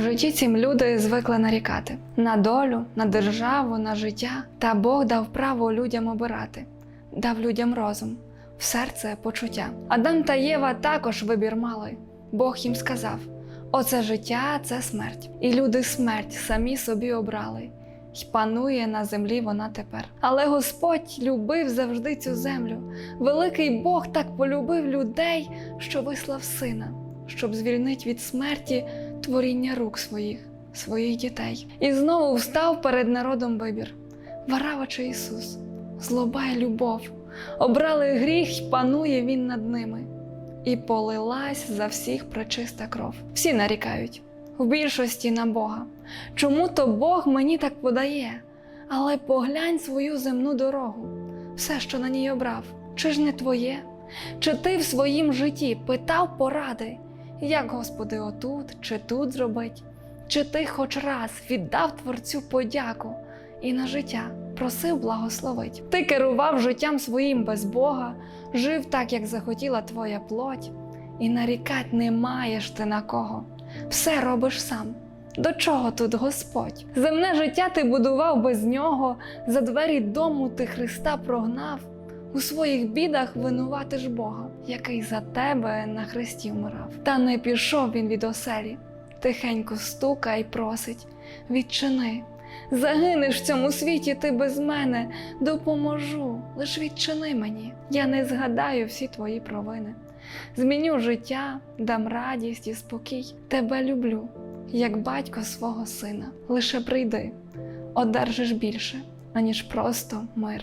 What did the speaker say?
В житті цім люди звикли нарікати на долю, на державу, на життя. Та Бог дав право людям обирати, дав людям розум, в серце почуття. Адам та Єва також вибір мали. Бог їм сказав: оце життя, це смерть. І люди смерть самі собі обрали. й панує на землі вона тепер. Але Господь любив завжди цю землю. Великий Бог так полюбив людей, що вислав сина, щоб звільнить від смерті творіння рук своїх, своїх дітей. І знову встав перед народом вибір: Варава чи Ісус, злоба й любов. Обрали гріх, й панує він над ними. І полилась за всіх пречиста кров. Всі нарікають в більшості на Бога. Чому то Бог мені так подає? Але поглянь свою земну дорогу, все, що на ній обрав, чи ж не твоє? Чи ти в своїм житті питав поради, як Господи, отут чи тут зробить? Чи ти хоч раз віддав Творцю подяку і на життя просив благословить? Ти керував життям своїм без Бога, жив так, як захотіла твоя плоть, і нарікать не маєш ти на кого. Все робиш сам. До чого тут Господь? Земне життя ти будував без нього, за двері дому ти Христа прогнав. У своїх бідах винуватиш Бога, який за тебе на хресті вмирав. Та не пішов він від оселі, тихенько стука й просить: відчини. Загинеш в цьому світі ти без мене, допоможу, лиш відчини мені. Я не згадаю всі твої провини. Зміню життя, дам радість і спокій. Тебе люблю, як батько свого сина. Лише прийди, одержиш більше, аніж просто мир.